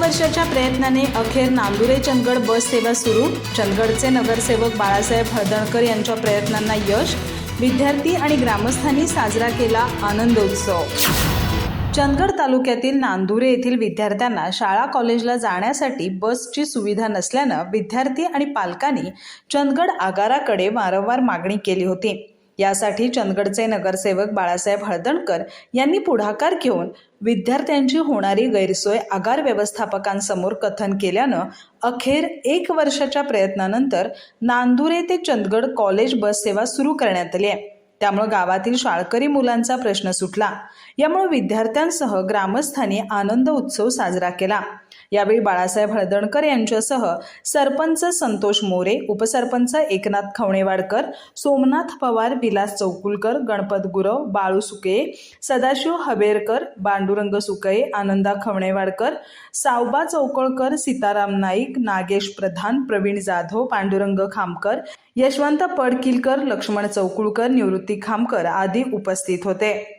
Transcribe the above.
वर्षाच्या प्रयत्नाने अखेर नांदुरे चंदगड बस सेवा सुरू. चंदगडचे नगरसेवक बाळासाहेब हळदणकर यांच्या प्रयत्नांना यश. विद्यार्थी आणि ग्रामस्थांनी साजरा केला आनंदोत्सव. चंदगड तालुक्यातील नांदुरे येथील विद्यार्थ्यांना शाळा कॉलेजला जाण्यासाठी बसची सुविधा नसल्यानं विद्यार्थी आणि पालकांनी चंदगड आगाराकडे वारंवार मागणी केली होती. यासाठी चंदगडचे नगरसेवक बाळासाहेब हळदणकर यांनी पुढाकार घेऊन विद्यार्थ्यांची होणारी गैरसोय आगार व्यवस्थापकांसमोर कथन केल्यानं अखेर एक वर्षाच्या प्रयत्नानंतर नांदुरे ते चंदगड कॉलेज बस सेवा सुरू करण्यात आली आहे. त्यामुळे गावातील शाळकरी मुलांचा प्रश्न सुटला. यामुळे विद्यार्थ्यांसह ग्रामस्थांनी आनंद उत्सव साजरा केला. यावेळी बाळासाहेब हळदणकर यांच्यासह सरपंच संतोष मोरे उपसरपंच एकनाथ खवणेवाडकर सोमनाथ पवार विलास चौकुलकर गणपत गुरव बाळू सुके सदाशिव हबेरकर बांडुरंग सुकये आनंदा खवणेवाडकर सावबा चौकळकर सीताराम नाईक नागेश प्रधान प्रवीण जाधव पांडुरंग खामकर यशवंत पडकिलकर लक्ष्मण चौकुळकर निवृत्ती खामकर आदी उपस्थित होते.